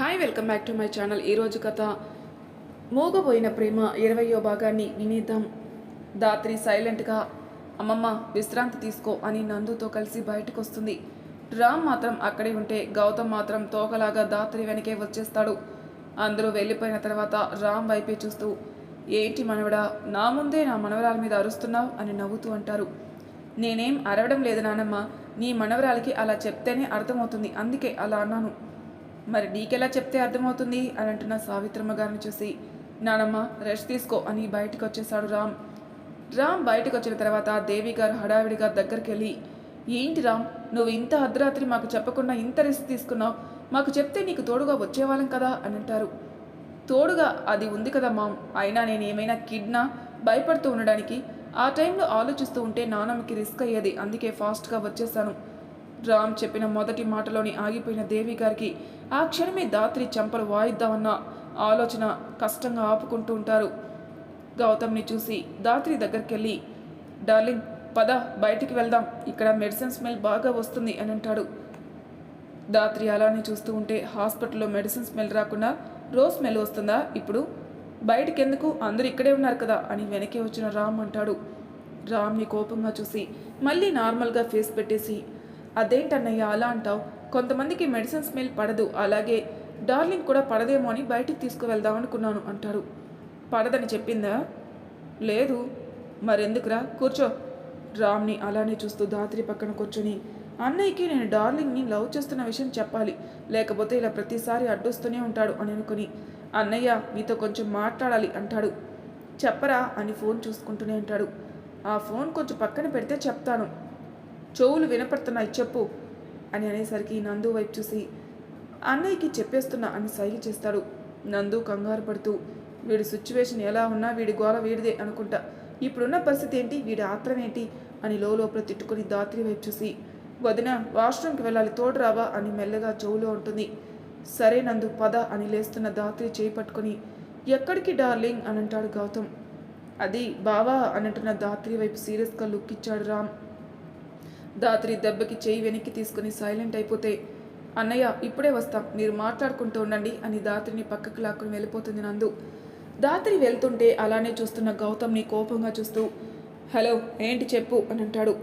Hi welcome back to my channel ఈరోజు కథ మోగబోయిన ప్రేమ ఇరవయో భాగాన్ని వినేద్దాం. దాత్రి సైలెంట్గా అమ్మమ్మ విశ్రాంతి తీసుకో అని నందుతో కలిసి బయటకు వస్తుంది రామ్ మాత్రం అక్కడే ఉంటే గౌతమ్ మాత్రం తోకలాగా దాత్రి వెనకే వచ్చేస్తాడు. అందరూ వెళ్ళిపోయిన తర్వాత రామ్ వైపే చూస్తూ ఏంటి మనవడా నా ముందే నా మనవరాల మీద అరుస్తున్నావు అని నవ్వుతూ అంటారు. నేనేం అరవడం లేదు నానమ్మ నీ మనవరాలకి అలా చెప్తేనే అర్థమవుతుంది అందుకే అలా అన్నాను. మరి నీకెలా చెప్తే అర్థమవుతుంది అని అంటున్న సావిత్రమ్మ గారిని చూసి నానమ్మ రెస్ట్ తీసుకో అని బయటకు వచ్చేసాడు రామ్. రామ్ బయటకు వచ్చిన తర్వాత దేవి గారు హడావిడిగా దగ్గరికి వెళ్ళి ఏంటి రామ్ నువ్వు ఇంత అర్ధరాత్రి మాకు చెప్పకుండా ఇంత రిస్క్ తీసుకున్నావు? మాకు చెప్తే నీకు తోడుగా వచ్చేవాళ్ళం కదా అని అంటారు. తోడుగా అది ఉంది కదా మామ్ అయినా నేను ఏమైనా కిడ్నా? భయపడుతూ ఉండడానికి ఆ టైంలో ఆలోచిస్తూ ఉంటే నానమ్మకి రిస్క్ అయ్యేది అందుకే ఫాస్ట్గా వచ్చేసాను రామ్ చెప్పిన మొదటి మాటలోని ఆగిపోయిన దేవి గారికి ఆ క్షణమే దాత్రి చెంపలు వాయిద్దామన్న ఆలోచన కష్టంగా ఆపుకుంటూ ఉంటారు. గౌతమ్ని చూసి దాత్రి దగ్గరికి వెళ్ళి డార్లింగ్ పద బయటికి వెళ్దాం. ఇక్కడ మెడిసిన్ స్మెల్ బాగా వస్తుంది అని అంటాడు. దాత్రి అలానే చూస్తూ ఉంటే హాస్పిటల్లో మెడిసిన్ స్మెల్ రాకుండా రోజ్ స్మెల్ వస్తుందా? ఇప్పుడు బయటకెందుకు? అందరూ ఇక్కడే ఉన్నారు కదా అని వెనకే వచ్చిన రామ్ అంటాడు. రామ్ని కోపంగా చూసి మళ్ళీ నార్మల్గా ఫేస్ పెట్టేసి అదేంటన్నయ్య అలా అంటావు? కొంతమందికి మెడిసిన్ స్మెల్ పడదు. అలాగే డార్లింగ్ కూడా పడదేమో అని బయటికి తీసుకువెళ్దాం అనుకున్నాను అంటాడు. పడదని చెప్పిందా? లేదు. మరెందుకురా? కూర్చో. రామ్ని అలానే చూస్తూ దాత్రి పక్కన కూర్చొని అన్నయ్యకి నేను డార్లింగ్ని లవ్ చేస్తున్న విషయం చెప్పాలి. లేకపోతే ఇలా ప్రతిసారి అడ్డొస్తూనే ఉంటాడు అని అనుకుని అన్నయ్య మీతో కొంచెం మాట్లాడాలి అంటాడు. చెప్పరా అని ఫోన్ చూసుకుంటూనే అంటాడు ఆ ఫోన్ కొంచెం పక్కన పెడితే చెప్తాను. చెవులు వినపడుతున్నాయి చెప్పు అని అనేసరికి నందు వైపు చూసి అన్నయ్యకి చెప్పేస్తున్నా అని సైగ చేస్తాడు. నందు కంగారు పడుతూ వీడి సిచ్యువేషన్ ఎలా ఉన్నా వీడి గోల వీడిదే అనుకుంటా. ఇప్పుడున్న పరిస్థితి ఏంటి? వీడి ఆత్రం ఏంటి? అని లోపల తిట్టుకుని దాత్రి వైపు చూసి వదిన వాష్రూమ్కి వెళ్ళాలి తోడు రావా అని మెల్లగా చెవులో ఉంటుంది సరే నందు పద అని లేస్తున్న దాత్రి చేయి పట్టుకొని ఎక్కడికి డార్లింగ్? అని అంటాడు గౌతమ్. అది బావా? అని అంటున్న దాత్రి వైపు సీరియస్గా లుక్ ఇచ్చాడు రామ్. దాత్రి దెబ్బకి చేయి వెనక్కి తీసుకుని సైలెంట్ అయిపోతే అన్నయ్య ఇప్పుడే వస్తాం మీరు మాట్లాడుకుంటూ ఉండండి అని దాత్రిని పక్కకు లాక్కుని వెళ్ళిపోతుంది నందు. దాత్రి వెళ్తుంటే అలానే చూస్తున్న గౌతమ్ని కోపంగా చూస్తూ హలో ఏంటి చెప్పు అని అంటాడు.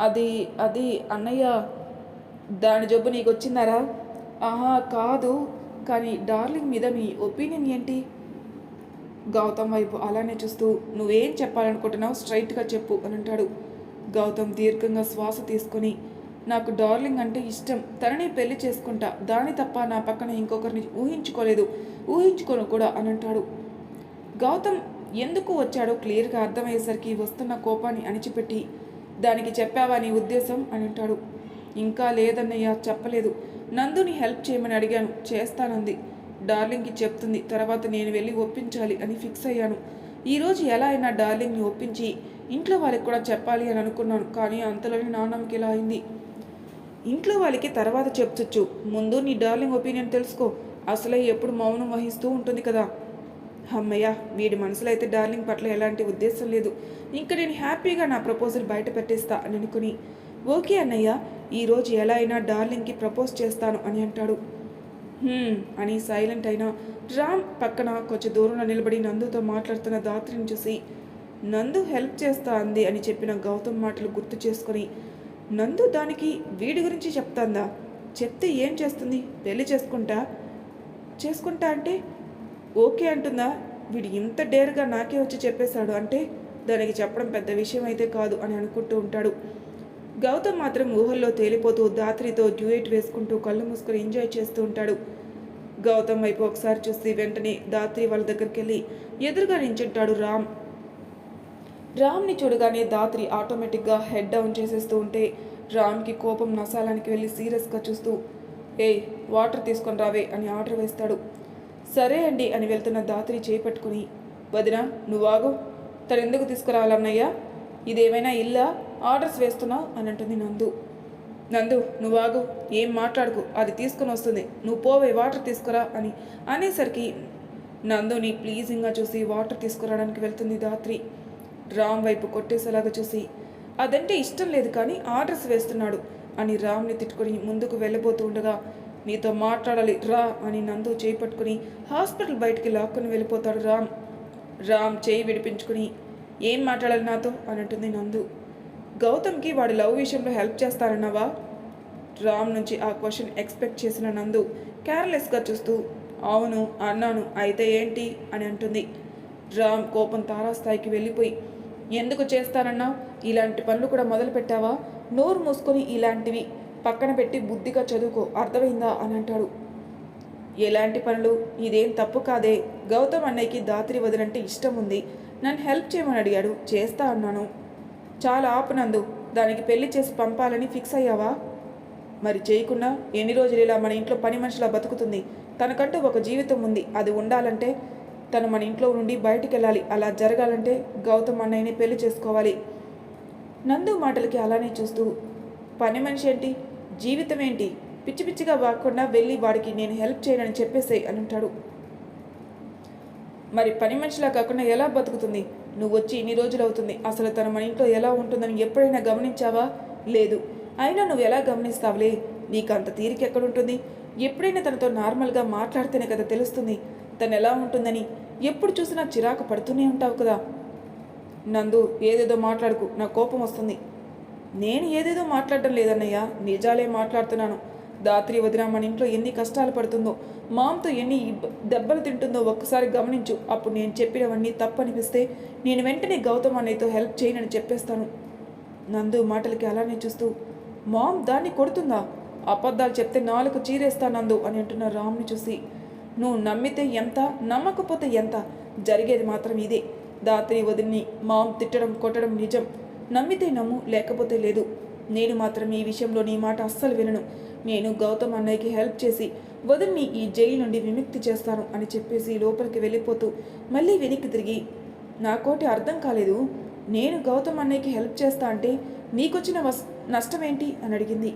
అది అది అన్నయ్య దాని జబ్బు నీకు వచ్చిందారా? ఆహా కాదు కానీ డార్లింగ్ మీద మీ ఒపీనియన్ ఏంటి? గౌతమ్ వైపు అలానే చూస్తూ నువ్వేం చెప్పాలనుకుంటున్నావు స్ట్రైట్గా చెప్పు అని అంటాడు. గౌతమ్ దీర్ఘంగా శ్వాస తీసుకొని నాకు డార్లింగ్ అంటే ఇష్టం. తనని పెళ్ళి చేసుకుంటా. దాని తప్ప నా పక్కన ఇంకొకరిని ఊహించుకోలేదు. ఊహించుకోను కూడా అని అంటాడు. గౌతమ్ ఎందుకు వచ్చాడో క్లియర్గా అర్థమయ్యేసరికి వస్తున్న కోపాన్ని అణిచిపెట్టి దానికి చెప్పావా నీ ఉద్దేశం? అని అంటాడు. ఇంకా లేదన్నయ్య చెప్పలేదు. నందుని హెల్ప్ చేయమని అడిగాను. చేస్తానంది. డార్లింగ్కి చెప్తుంది. తర్వాత నేను వెళ్ళి ఒప్పించాలి అని ఫిక్స్ అయ్యాను. ఈరోజు ఎలా అయినా డార్లింగ్ని ఒప్పించి ఇంట్లో వాళ్ళకి కూడా చెప్పాలి అని అనుకున్నాను కానీ అంతలోనే నాన్నమ్మకి ఇలా అయింది. ఇంట్లో వాళ్ళకి తర్వాత చెప్తొచ్చు ముందు నీ డార్లింగ్ ఒపీనియన్ తెలుసుకో. అసలే ఎప్పుడు మౌనం వహిస్తూ ఉంటుంది కదా. అమ్మయ్య వీడి మనసులో అయితే డార్లింగ్ పట్ల ఎలాంటి ఉద్దేశం లేదు. ఇంకా నేను హ్యాపీగా నా ప్రపోజల్ బయట పెట్టేస్తా అని అనుకుని ఓకే అన్నయ్య ఈరోజు ఎలా అయినా డార్లింగ్కి ప్రపోజ్ చేస్తాను అని అంటాడు. అని సైలెంట్ అయిన రామ్ పక్కన కొంచెం దూరంలో నిలబడి నందుతో మాట్లాడుతున్న దాత్రిని చూసి నందు హెల్ప్ చేస్తా అంది అని చెప్పిన గౌతమ్ మాటలు గుర్తు చేసుకొని నందు దానికి వీడి గురించి చెప్తాందా? చెప్తే ఏం చేస్తుంది? పెళ్ళి చేసుకుంటా? చేసుకుంటా అంటే ఓకే అంటుందా? వీడు ఇంత డేర్గా నాకే వచ్చి చెప్పేశాడు అంటే దానికి చెప్పడం పెద్ద విషయం అయితే కాదు అని అనుకుంటూ ఉంటాడు. గౌతమ్ మాత్రం ఊహల్లో తేలిపోతూ దాత్రితో డ్యూయేట్ వేసుకుంటూ కళ్ళు మూసుకొని ఎంజాయ్ చేస్తూ ఉంటాడు. గౌతమ్ వైపు ఒకసారి చూసి వెంటనే దాత్రి వాళ్ళ దగ్గరికి వెళ్ళి ఎదురుగా నించుంటాడు రామ్. రామ్ని చూడగానే దాత్రి ఆటోమేటిక్గా హెడ్ డౌన్ చేసేస్తూ ఉంటే రామ్కి కోపం నసాలానికి వెళ్ళి సీరియస్గా చూస్తూ ఏయ్ వాటర్ తీసుకొని రావే అని ఆర్డర్ వేస్తాడు. సరే అండి అని వెళ్తున్న దాత్రి చేపట్టుకుని వదిన నువ్వాగు తను ఎందుకు తీసుకురావాలన్నయ్యా? ఇదేమైనా ఇల్లా? ఆర్డర్స్ వేస్తున్నావు అని అంటుంది నందు. నందు నువ్వాగు ఏం మాట్లాడుకు? అది తీసుకొని వస్తుంది. నువ్వు పోవే వాటర్ తీసుకురా అని అనేసరికి నందుని ప్లీజింగ్గా చూసి వాటర్ తీసుకురావడానికి వెళ్తుంది దాత్రి. రామ్ వైపు కొట్టేసేలాగా చూసి అదంటే ఇష్టం లేదు కానీ ఆర్డర్స్ వేస్తున్నాడు అని రామ్ని తిట్టుకుని ముందుకు వెళ్ళబోతూ ఉండగా నీతో మాట్లాడాలి రా అని నందు చేయి పట్టుకుని హాస్పిటల్ బయటికి లాక్కుని వెళ్ళిపోతాడు రామ్. రామ్ చేయి విడిపించుకుని ఏం మాట్లాడాలి నాతో? అని అంటుంది నందు. గౌతమ్కి వాడి లవ్ విషయంలో హెల్ప్ చేస్తారన్నావా రామ్ నుంచి ఆ క్వశ్చన్ ఎక్స్పెక్ట్ చేసిన నందు కేర్లెస్గా చూస్తూ అవును అన్నాను అయితే ఏంటి? అని అంటుంది. రామ్ కోపం తారాస్థాయికి వెళ్ళిపోయి ఎందుకు చేస్తానన్నా? ఇలాంటి పనులు కూడా మొదలు పెట్టావా? నోరు మూసుకొని ఇలాంటివి పక్కన పెట్టి బుద్ధిగా చదువుకో అర్థమైందా? అని అంటాడు. ఎలాంటి పనులు? ఇదేం తప్పు కాదే. గౌతమ్ అన్నయ్యకి దాత్రి వదినంటే ఇష్టం ఉంది నన్ను హెల్ప్ చేయమని అడిగాడు. చేస్తా అన్నాను. చాలా ఆపునందు దానికి పెళ్ళి చేసి పంపాలని ఫిక్స్ అయ్యావా? మరి చేయకుండా ఎన్ని రోజులు ఇలా మన ఇంట్లో పని మనిషిలా బతుకుతుంది? తనకంటూ ఒక జీవితం ఉంది. అది ఉండాలంటే తను మన ఇంట్లో నుండి బయటికి వెళ్ళాలి అలా జరగాలంటే గౌతమ్ అన్నయ్యని పెళ్ళి చేసుకోవాలి. నందు మాటలకి అలానే చూస్తూ పని మనిషి ఏంటి? జీవితం ఏంటి? పిచ్చి పిచ్చిగా వాకుండా వెళ్ళి వాడికి నేను హెల్ప్ చేయనని చెప్పేసే అని అంటాడు. మరి పని మనిషిలా కాకుండా ఎలా బతుకుతుంది? నువ్వు వచ్చి ఇన్ని రోజులు అవుతుంది. అసలు తన మన ఇంట్లో ఎలా ఉంటుందని ఎప్పుడైనా గమనించావా? లేదు. అయినా నువ్వు ఎలా గమనిస్తావులే? నీకు అంత తీరిక ఎక్కడుంటుంది? ఎప్పుడైనా తనతో నార్మల్గా మాట్లాడితేనే కదా తెలుస్తుంది. తను ఎలా ఉంటుందని ఎప్పుడు చూసినా చిరాకు పడుతూనే ఉంటావు కదా. నందు ఏదేదో మాట్లాడుకు నా కోపం వస్తుంది. నేను ఏదేదో మాట్లాడటం లేదన్నయ్య నిజాలే మాట్లాడుతున్నాను. దాత్రి వదిన మన ఇంట్లో ఎన్ని కష్టాలు పడుతుందో మామతో ఎన్ని దెబ్బలు తింటుందో ఒక్కసారి గమనించు. అప్పుడు నేను చెప్పినవన్నీ తప్పనిపిస్తే నేను వెంటనే గౌతమ్ అన్నయ్యతో హెల్ప్ చేయనని చెప్పేస్తాను. నందు మాటలకి అలానే చూస్తూ మామ్ దాన్ని కొడుతుందా? అబద్ధాలు చెప్తే నాలుగు చీరేస్తా నందు అని అంటున్న రామ్ని చూసి నువ్వు నమ్మితే ఎంత నమ్మకపోతే ఎంత? జరిగేది మాత్రం ఇదే. దాత్రి వదిలిని మాం తిట్టడం కొట్టడం నిజం. నమ్మితే నమ్ము లేకపోతే లేదు. నేను మాత్రం ఈ విషయంలో నీ మాట అస్సలు వినను. నేను గౌతమ్ అన్నయ్యకి హెల్ప్ చేసి వదిన్ని ఈ జైలు నుండి విముక్తి చేస్తాను అని చెప్పేసి లోపలికి వెళ్ళిపోతూ మళ్ళీ వెనక్కి తిరిగి నాకోటి అర్థం కాలేదు. నేను గౌతమ్ అన్నయ్యకి హెల్ప్ చేస్తా అంటే నీకొచ్చిన వస్ నష్టం ఏంటి అని అడిగింది.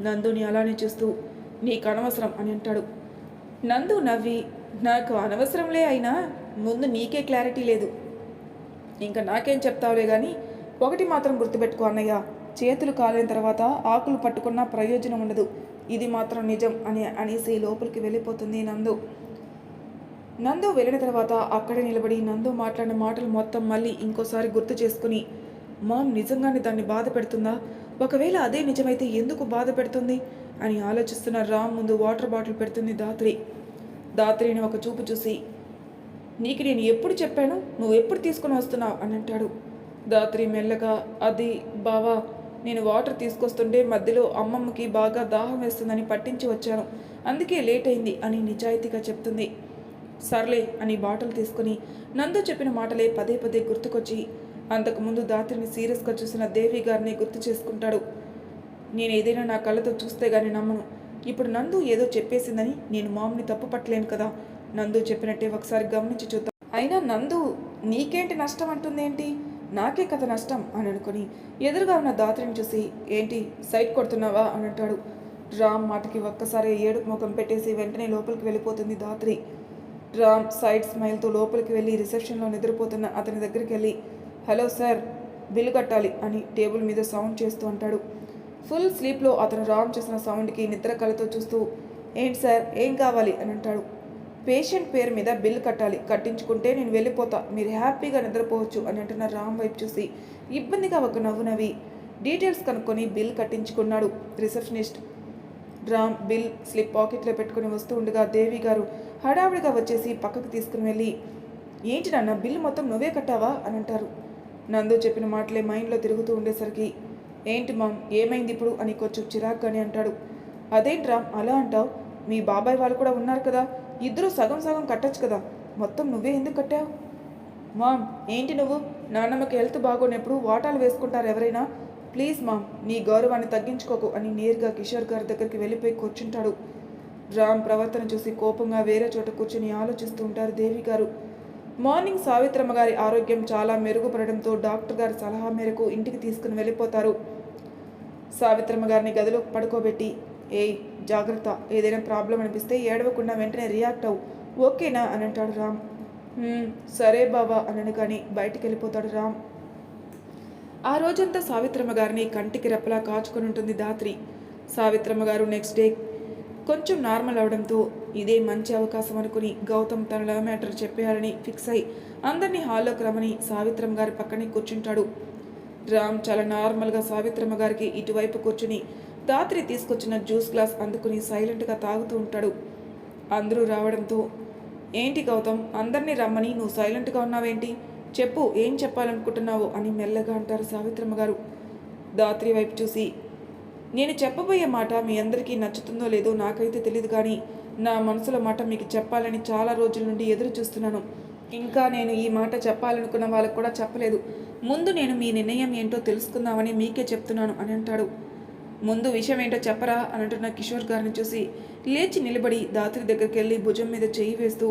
నందుని అలానే చూస్తూ నీకు అనవసరం అని అంటాడు. నందు నవ్వి నాకు అనవసరంలే అయినా ముందు నీకే క్లారిటీ లేదు. ఇంకా నాకేం చెప్తావులే కానీ ఒకటి మాత్రం గుర్తుపెట్టుకో అన్నయ్య. చేతులు కాలిన తర్వాత ఆకులు పట్టుకున్నా ప్రయోజనం ఉండదు. ఇది మాత్రం నిజం అని అనేసి లోపలికి వెళ్ళిపోతుంది నందు. నందు వెళ్ళిన తర్వాత అక్కడే నిలబడి నందు మాట్లాడిన మాటలు మొత్తం మళ్ళీ ఇంకోసారి గుర్తు చేసుకుని మామ్ నిజంగానే దాన్ని బాధ పెడుతుందా? ఒకవేళ అదే నిజమైతే ఎందుకు బాధ పెడుతుంది? అని ఆలోచిస్తున్న రామ్ ముందు వాటర్ బాటిల్ పెడుతుంది దాత్రి. దాత్రిని ఒక చూపు చూసి నీకు నేను ఎప్పుడు చెప్పాను? నువ్వు ఎప్పుడు తీసుకొని వస్తున్నావు? అని అంటాడు. దాత్రి మెల్లగా అది బావా నేను వాటర్ తీసుకొస్తుంటే మధ్యలో అమ్మమ్మకి బాగా దాహం వేస్తుందని పట్టించి వచ్చాను. అందుకే లేట్ అయింది అని నిజాయితీగా చెప్తుంది. సర్లే అని బాటిల్ తీసుకుని నందు చెప్పిన మాటలే పదే పదే గుర్తుకొచ్చి అంతకుముందు దాత్రిని సీరియస్గా చూసిన దేవి గారిని గుర్తు చేసుకుంటాడు. నేను ఏదైనా నా కళ్ళతో చూస్తే గానీ నమ్మను. ఇప్పుడు నందు ఏదో చెప్పేసిందని నేను మామ్ని తప్పు పట్టలేను కదా. నందు చెప్పినట్టే ఒకసారి గమనించి చూద్దాం. అయినా నందు నీకేంటి నష్టం అంటుందేంటి? నాకే కథ నష్టం అని అనుకుని ఎదురుగా ఉన్న దాత్రిని చూసి ఏంటి సైట్ కొడుతున్నావా? అని అంటాడు. రామ్ మాటకి ఒక్కసారి ఏడు ముఖం పెట్టేసి వెంటనే లోపలికి వెళ్ళిపోతుంది దాత్రి. రామ్ సైడ్ స్మైల్తో లోపలికి వెళ్ళి రిసెప్షన్లో నిద్రపోతున్న అతని దగ్గరికి వెళ్ళి హలో సార్ బిల్లు కట్టాలి అని టేబుల్ మీద సౌండ్ చేస్తూ అంటాడు. ఫుల్ స్లీప్లో అతను రామ్ చేసిన సౌండ్కి నిద్ర కళతో చూస్తూ ఏంటి సార్ ఏం కావాలి? అని అంటాడు. పేషెంట్ పేరు మీద బిల్ కట్టాలి. కట్టించుకుంటే నేను వెళ్ళిపోతా. మీరు హ్యాపీగా నిద్రపోవచ్చు అని అంటున్న రామ్ వైపు చూసి ఇబ్బందిగా ఒక నవ్వు నవ్వి డీటెయిల్స్ కనుక్కొని బిల్ కట్టించుకున్నాడు రిసెప్షనిస్ట్. రామ్ బిల్ స్లిప్ పాకెట్లో పెట్టుకుని వస్తూ ఉండగా దేవి గారు హడావిడిగా వచ్చేసి పక్కకు తీసుకుని వెళ్ళి ఏంటి నాన్న బిల్ మొత్తం నువ్వే కట్టావా? అని అంటారు. నందు చెప్పిన మాటలే మైండ్లో తిరుగుతూ ఉండేసరికి ఏంటి మామ్ ఏమైంది ఇప్పుడు? అని కొంచెం చిరాగ్గానే అంటాడు. అదేంటి రామ్ అలా అంటావు? మీ బాబాయ్ వాళ్ళు కూడా ఉన్నారు కదా ఇద్దరు సగం సగం కట్టొచ్చు కదా మొత్తం నువ్వే ఎందుకు కట్టావు? మామ్ ఏంటి నువ్వు? నాన్నమ్మకి హెల్త్ బాగోనప్పుడు వాటాలు వేసుకుంటారు ఎవరైనా? ప్లీజ్ మామ్ నీ గౌరవాన్ని తగ్గించుకోకు అని నేరుగా కిషోర్ గారి దగ్గరికి వెళ్ళిపోయి కూర్చుంటాడు. రామ్ ప్రవర్తన చూసి కోపంగా వేరే చోట కూర్చుని ఆలోచిస్తూ ఉంటారు దేవి గారు. మార్నింగ్ సావిత్రమ్మ గారి ఆరోగ్యం చాలా మెరుగుపడడంతో డాక్టర్ గారి సలహా మేరకు ఇంటికి తీసుకుని వెళ్ళిపోతారు. సావిత్రమ్మ గారిని గదిలో పడుకోబెట్టి ఏయ్ జాగ్రత్త ఏదైనా ప్రాబ్లం అనిపిస్తే ఏడవకుండా వెంటనే రియాక్ట్ అవ్వు. ఓకేనా? అని అంటాడు రామ్. సరే బావా అనను కానీ బయటికి వెళ్ళిపోతాడు రామ్. ఆ రోజంతా సావిత్రమ్మ గారిని కంటికి రెప్పలా కాచుకొని ఉంటుంది దాత్రి సావిత్రమ్మ గారు నెక్స్ట్ డే కొంచెం నార్మల్ అవడంతో ఇదే మంచి అవకాశం అనుకుని గౌతమ్ తన లవ్ మ్యాటర్ చెప్పేయాలని ఫిక్స్ అయి అందరినీ హాల్లోకి రమని సావిత్రమ్మ గారి పక్కనే కూర్చుంటాడు. రామ్ చాలా నార్మల్గా సావిత్రమ్మ గారికి ఇటువైపు కూర్చుని దాత్రి తీసుకొచ్చిన జ్యూస్ గ్లాస్ అందుకుని సైలెంట్గా తాగుతూ ఉంటాడు. అందరూ రావడంతో ఏంటి గౌతమ్ అందరినీ రమ్మని నువ్వు సైలెంట్గా ఉన్నావేంటి? చెప్పు ఏం చెప్పాలనుకుంటున్నావు? అని మెల్లగా అంటారు సావిత్రమ్మ గారు. దాత్రి వైపు చూసి నేను చెప్పబోయే మాట మీ అందరికీ నచ్చుతుందో లేదో నాకైతే తెలియదు కానీ నా మనసులో మాట మీకు చెప్పాలని చాలా రోజుల నుండి ఎదురు చూస్తున్నాను. ఇంకా నేను ఈ మాట చెప్పాలనుకున్న వాళ్ళకు కూడా చెప్పలేదు. ముందు నేను మీ నిర్ణయం ఏంటో తెలుసుకుందామని మీకే చెప్తున్నాను అని అంటాడు. ముందు విషయం ఏంటో చెప్పరా అని అంటున్న కిషోర్ గారిని చూసి లేచి నిలబడి దాత్రి దగ్గరికి వెళ్ళి భుజం మీద చేయి వేస్తూ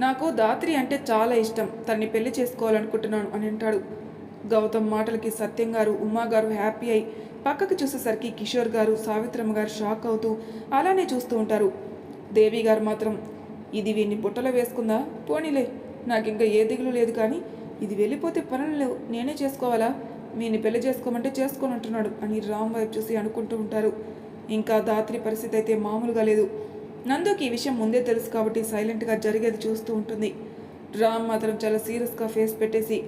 నాకు దాత్రి అంటే చాలా ఇష్టం తన్ని పెళ్ళి చేసుకోవాలనుకుంటున్నాను అని అంటాడు. గౌతమ్ మాటలకి సత్యం గారు ఉమా గారు హ్యాపీ అయి పక్కకు చూసేసరికి కిషోర్ గారు సావిత్రమ్మ గారు షాక్ అవుతూ అలానే చూస్తూ ఉంటారు. దేవి గారు మాత్రం ఇది వీడిని బుట్టలో వేసుకుందా? పోనీలే నాకు ఇంకా ఏ దిగులు లేదు కానీ ఇది వెళ్ళిపోతే పనులు లేవు నేనే చేసుకోవాలా? మీని పెళ్ళి చేసుకోమంటే చేసుకొని అంటున్నాడు అని రామ్ వైపు చూసి అనుకుంటూ ఉంటారు. ఇంకా దాత్రి పరిస్థితి అయితే మామూలుగా లేదు. నందుకి ఈ విషయం ముందే తెలుసు కాబట్టి సైలెంట్గా జరిగేది చూస్తూ ఉంటుంది. రామ్ మాత్రం చాలా సీరియస్గా ఫేస్ పెట్టేసి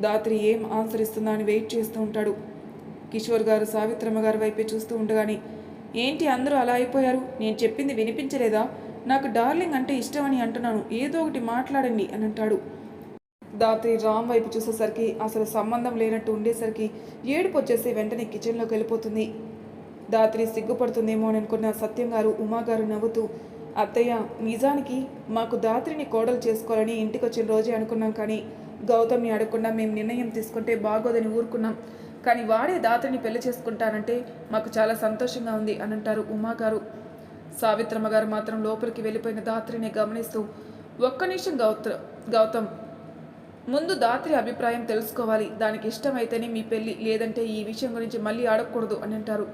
దాత్రి ఏం ఆన్సర్ ఇస్తుందా? అని వెయిట్ చేస్తూ ఉంటాడు. కిషోర్ గారు సావిత్రమ్మ గారి వైపే చూస్తూ ఉండగాని ఏంటి అందరూ అలా అయిపోయారు? నేను చెప్పింది వినిపించలేదా? నాకు డార్లింగ్ అంటే ఇష్టమని అంటున్నాను. ఏదో ఒకటి మాట్లాడండి అని అంటాడు. దాత్రి రామ్ వైపు చూసేసరికి అసలు సంబంధం లేనట్టు ఉండేసరికి ఏడుపు వచ్చేసి వెంటనే కిచెన్లోకి వెళ్ళిపోతుంది. దాత్రి సిగ్గుపడుతుందేమో అని అనుకున్న సత్యం గారు ఉమాగారు నవ్వుతూ అత్తయ్య నిజానికి మాకు దాత్రిని కోడలు చేసుకోవాలని ఇంటికి వచ్చిన రోజే అనుకున్నాం కానీ గౌతమ్ని అడగకుండా మేము నిర్ణయం తీసుకుంటే బాగోదని ఊరుకున్నాం. కానీ వాడే దాత్రిని పెళ్ళి చేసుకుంటానంటే మాకు చాలా సంతోషంగా ఉంది అని అంటారు ఉమాగారు సావిత్రమ్మ గారు మాత్రం లోపలికి వెళ్ళిపోయిన దాత్రిని గమనిస్తూ ఒక్క నిమిషం గౌత గౌతమ్ ముందు దాత్రి అభిప్రాయం తెలుసుకోవాలి. దానికి ఇష్టమైతేనే మీ పెళ్ళి లేదంటే ఈ విషయం గురించి మళ్ళీ అడగకూడదు అని అంటారు.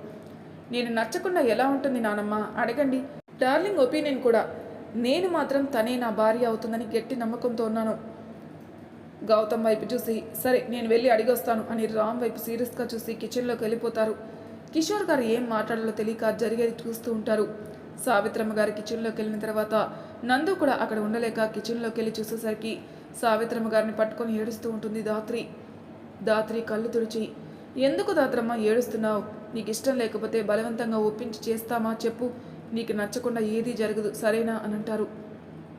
నేను నచ్చకుండా ఎలా ఉంటుంది నానమ్మ? అడగండి. డార్లింగ్ ఒపీనియన్ కూడా నేను మాత్రం తనే నా భార్య అవుతుందని గట్టి నమ్మకంతో ఉన్నాను. గౌతమ్ వైపు చూసి సరే నేను వెళ్ళి అడిగొస్తాను అని రామ్ వైపు సీరియస్గా చూసి కిచెన్లోకి వెళ్ళిపోతారు. కిషోర్ గారు ఏం మాట్లాడాలో తెలియక జరిగేది చూస్తూ ఉంటారు. సావిత్రమ్మ గారి కిచెన్లోకి వెళ్ళిన తర్వాత నందు కూడా అక్కడ ఉండలేక కిచెన్లోకి వెళ్ళి చూసేసరికి సావిత్రమ్మ గారిని పట్టుకొని ఏడుస్తూ ఉంటుంది దాత్రి దాత్రి కళ్ళు తుడిచి ఎందుకు దాత్రమ్మ ఏడుస్తున్నావు? నీకు ఇష్టం లేకపోతే బలవంతంగా ఒప్పించి చేస్తామా? చెప్పు. నీకు నచ్చకుండా ఏదీ జరగదు సరేనా? అని అంటారు.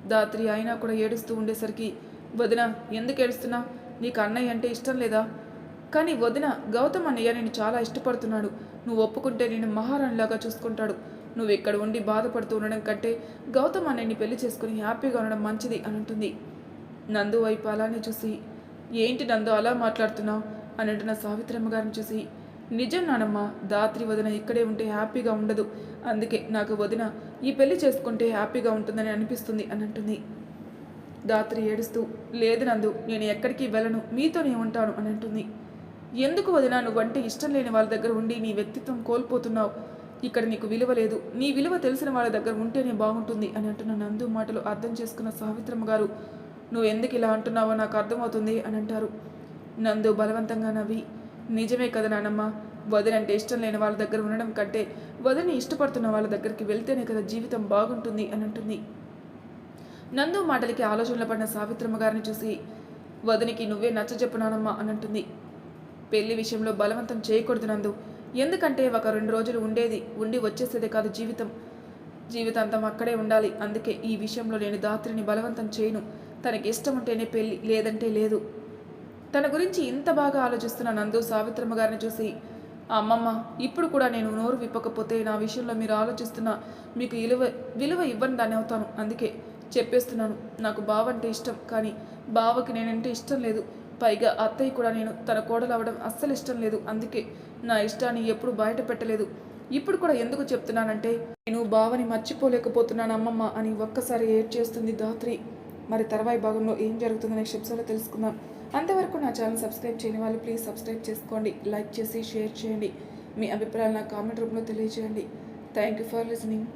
దాత్రి అయినా కూడా ఏడుస్తూ ఉండేసరికి వదిన ఎందుకు ఏడుస్తున్నా? నీకు అన్నయ్య అంటే ఇష్టం లేదా? కానీ వదిన గౌతమ్ అన్నయ్య నేను చాలా ఇష్టపడుతున్నాడు. నువ్వు ఒప్పుకుంటే నేను మహారాణిలాగా చూసుకుంటాడు. నువ్వు ఇక్కడ ఉండి బాధపడుతూ ఉండడం కంటే గౌతమ్ అన్నయ్యని పెళ్ళి చేసుకుని హ్యాపీగా ఉండడం మంచిది అని అంటుంది. నందు వైపు అలానే చూసి ఏంటి నందు అలా మాట్లాడుతున్నావు? అని అంటున్న సావిత్రమ్మ గారిని చూసి నిజం నానమ్మ దాత్రి వదిన ఇక్కడే ఉంటే హ్యాపీగా ఉండదు. అందుకే నాకు వదిన ఈ పెళ్ళి చేసుకుంటే హ్యాపీగా ఉంటుందని అనిపిస్తుంది అని అంటుంది. దాత్రి ఏడుస్తూ లేదు నందు నేను ఎక్కడికి వెళ్ళను మీతోనే ఉంటాను అని అంటుంది. ఎందుకు వదినా నువ్వంటే ఇష్టం లేని వాళ్ళ దగ్గర ఉండి నీ వ్యక్తిత్వం కోల్పోతున్నావు. ఇక్కడ నీకు విలువ లేదు. నీ విలువ తెలిసిన వాళ్ళ దగ్గర ఉంటేనే బాగుంటుంది అని అంటున్న నందు మాటలు అర్థం చేసుకున్న సావిత్రమ్మ గారు నువ్వు ఎందుకు ఇలా అంటున్నావో నాకు అర్థమవుతుంది అని అంటారు. నందు బలవంతంగా నవ్వి నిజమే కదా నానమ్మ. వదినంటే ఇష్టం లేని వాళ్ళ దగ్గర ఉండడం కంటే వదిని ఇష్టపడుతున్న వాళ్ళ దగ్గరికి వెళ్తేనే కదా జీవితం బాగుంటుంది అని అంటుంది. నందు మాటలకి ఆలోచనలు పడిన సావిత్రమ్మ గారిని చూసి వదినికి నువ్వే నచ్చజెప్పునానమ్మా అనంటుంది అని అంటుంది పెళ్ళి విషయంలో బలవంతం చేయకూడదు నందు. ఎందుకంటే ఒక రెండు రోజులు ఉండేది ఉండి వచ్చేసేదే కాదు జీవితం. జీవితాంతం అక్కడే ఉండాలి. అందుకే ఈ విషయంలో నేను దాత్రిని బలవంతం చేయను. తనకి ఇష్టం ఉంటేనే పెళ్ళి లేదంటే లేదు. తన గురించి ఇంత బాగా ఆలోచిస్తున్న నందు సావిత్రమ్మ గారిని చూసి అమ్మమ్మ ఇప్పుడు కూడా నేను నోరు విప్పకపోతే నా విషయంలో మీరు ఆలోచిస్తున్న మీకు విలువ విలువ ఇవ్వని దాన్ని అవుతాను. అందుకే చెప్పేస్తున్నాను. నాకు బావ అంటే ఇష్టం. కానీ బావకి నేనంటే ఇష్టం లేదు. పైగా అత్తయ్య కూడా నేను తన కోడలు అవడం అస్సలు ఇష్టం లేదు. అందుకే నా ఇష్టాన్ని ఎప్పుడు బయట పెట్టలేదు. ఇప్పుడు కూడా ఎందుకు చెప్తున్నానంటే నేను బావని మర్చిపోలేకపోతున్నాను అమ్మమ్మ అని ఒక్కసారి ఏడ్ చేస్తుంది దాత్రి మరి తర్వాయి భాగంలో ఏం జరుగుతుందో నెక్స్ట్ ఎపిసోడ్లో తెలుసుకుందాం. అంతవరకు నా ఛానల్ సబ్స్క్రైబ్ చేయని వాళ్ళు ప్లీజ్ సబ్స్క్రైబ్ చేసుకోండి. లైక్ చేసి షేర్ చేయండి. మీ అభిప్రాయాలు నా కామెంట్ రూపంలో తెలియజేయండి. Thank you for listening